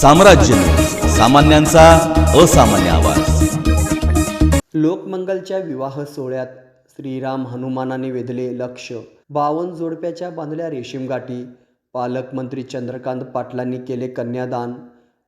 साम्राज्य. सामान्यांचा असामान्य आवाज. लोकमंगलच्या विवाह सोहळ्यात श्रीराम हनुमानाने वेधले लक्ष. बावन जोडप्याच्या बांधल्या रेशीम गाठी पालकमंत्री चंद्रकांत पाटलांनी केले कन्यादान.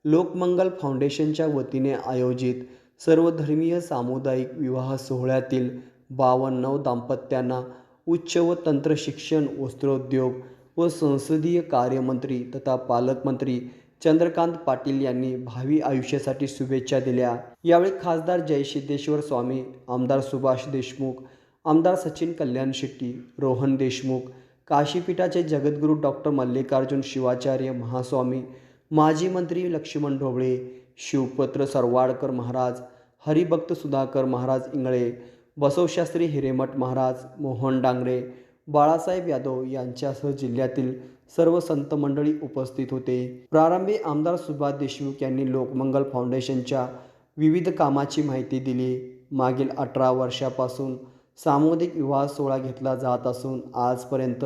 लोकमंगल फाउंडेशनच्या वतीने आयोजित सर्वधर्मीय सामुदायिक विवाह सोहळ्यातील बावन नव दाम्पत्यांना उच्च व तंत्र शिक्षण वस्त्रोद्योग व संसदीय कार्यमंत्री तथा पालकमंत्री चंद्रकांत पाटील यांनी भावी आयुष्यासाठी शुभेच्छा दिल्या. यावेळी खासदार जयसिद्धेश्वर स्वामी आमदार सुभाष देशमुख आमदार सचिन कल्याण शेट्टी रोहन देशमुख काशीपीठाचे जगद्गुरू डॉक्टर मल्लिकार्जुन शिवाचार्य महास्वामी माजी मंत्री लक्ष्मण ढोबळे शिवपत्र सरवाडकर महाराज हरिभक्त सुधाकर महाराज इंगळे बसवशास्त्री हिरेमठ महाराज मोहन डांगरे बाळासाहेब यादव यांच्यासह जिल्ह्यातील सर्व संत मंडळी उपस्थित होते. प्रारंभी आमदार सुभाष देशमुख यांनी लोकमंगल फाउंडेशनच्या विविध कामाची माहिती दिली. मागील अठरा वर्षापासून सामुदायिक विवाह सोहळा घेतला जात असून आजपर्यंत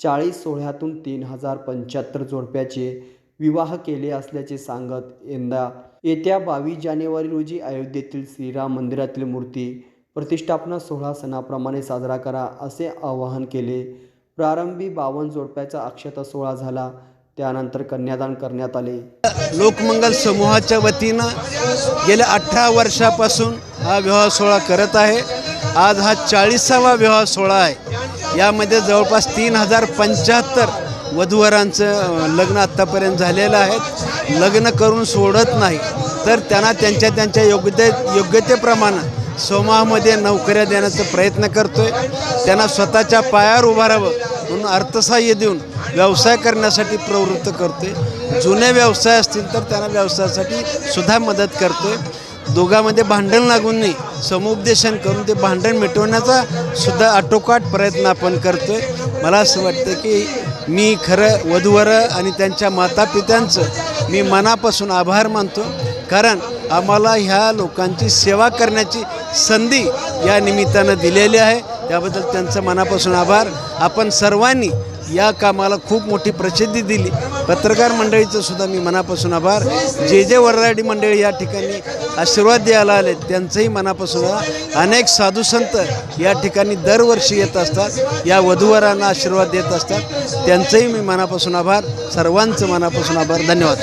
चाळीस सोहळ्यातून तीन हजार पंच्याहत्तर जोडप्याचे विवाह केले असल्याचे सांगत यंदा येत्या बावीस जानेवारी रोजी अयोध्येतील श्रीराम मंदिरातील मूर्ती प्रतिष्ठापना सोहळा सणाप्रमाणे साजरा करा असे आवाहन केले. प्रारंभी बावन जोडप्याचा अक्षता सोहळा झाला. त्यानंतर कन्यादान करण्यात आले. लोकमंगल समूहाच्या वतीनं गेल्या अठरा वर्षापासून हा विवाह सोहळा करत आहे. आज हा चाळीसावा विवाह सोहळा आहे. यामध्ये जवळपास तीन हजार पंच्याहत्तर वधूवरांचं लग्न आत्तापर्यंत झालेलं आहे. लग्न करून सोडत नाही. तर त्यांना त्यांच्या त्यांच्या योग्यते योग्यतेप्रमाणे समाजामध्ये नोकऱ्या देण्याचा प्रयत्न करतो आहे त्यांना स्वतःच्या पायावर उभारावं म्हणून अर्थसहाय्य देऊन व्यवसाय करण्यासाठी प्रवृत्त करतो आहे जुने व्यवसाय असतील तर त्यांना व्यवसायासाठी सुद्धा मदत करतो आहे दोघांमध्ये भांडण लागून नाही समुपदेशन करून ते भांडण मिटवण्याचा सुद्धा आटोकाट प्रयत्न आपण करतो आहे मला असं वाटतं की मी खरं वधूवरं आणि त्यांच्या मातापित्यांचं मी मनापासून आभार मानतो. कारण आम्हाला ह्या लोकांची सेवा करण्याची संधी या निमित्तानं दिलेली आहे. त्याबद्दल त्यांचं मनापासून आभार. आपण सर्वांनी या कामाला खूप मोठी प्रसिद्धी दिली. पत्रकार मंडळीचं सुद्धा मी मनापासून आभार. जे जे वरराडी मंडळी या ठिकाणी आशीर्वाद द्यायला आले त्यांचंही मनापासून आभार. अनेक साधू संत या ठिकाणी दरवर्षी येत असतात या वधूवरांना आशीर्वाद देत असतात. त्यांचंही मी मनापासून आभार. सर्वांचं मनापासून आभार. धन्यवाद.